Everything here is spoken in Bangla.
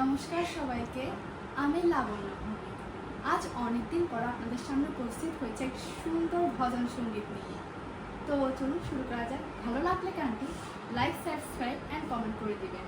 নমস্কার সবাইকে, আমি লাবণ্য। আজ আজ অনেকদিন পর আপনাদের সামনে উপস্থিত হয়েছে এক সুন্দর ভজন সংগীত নিয়ে। তো চলুন শুরু করা যাক। ভালো লাগলে গানটি লাইক সাবস্ক্রাইব অ্যান্ড কমেন্ট করে দিবেন।